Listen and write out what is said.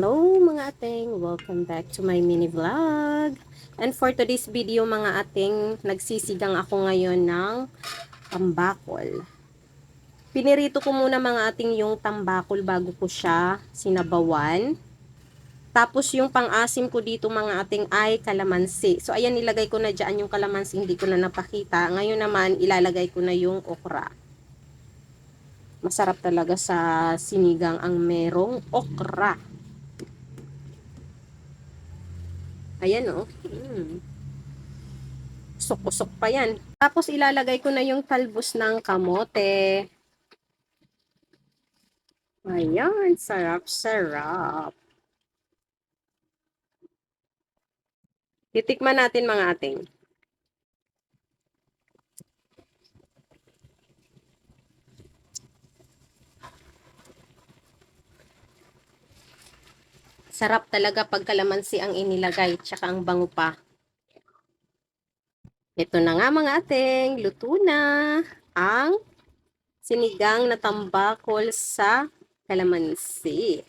Hello mga ating, welcome back to my mini vlog. And for today's video mga ating, nagsisigang ako ngayon ng tambakol. Pinirito ko muna mga ating yung tambakol bago ko siya sinabawan. Tapos yung pang-asim ko dito mga ating ay kalamansi. So ayan nilagay ko na dyan yung kalamansi, hindi ko na napakita. Ngayon naman ilalagay ko na yung okra. Masarap talaga sa sinigang ang merong okra. Ayan oh. Mm. Pa yan. Tapos ilalagay ko na yung talbos ng kamote. Ayan, sarap-sarap. Titikman natin mga ating. Sarap talaga pag kalamansi ang inilagay, tsaka ang bango pa. Ito na nga mga ating, luto na ang sinigang na tambakol sa kalamansi.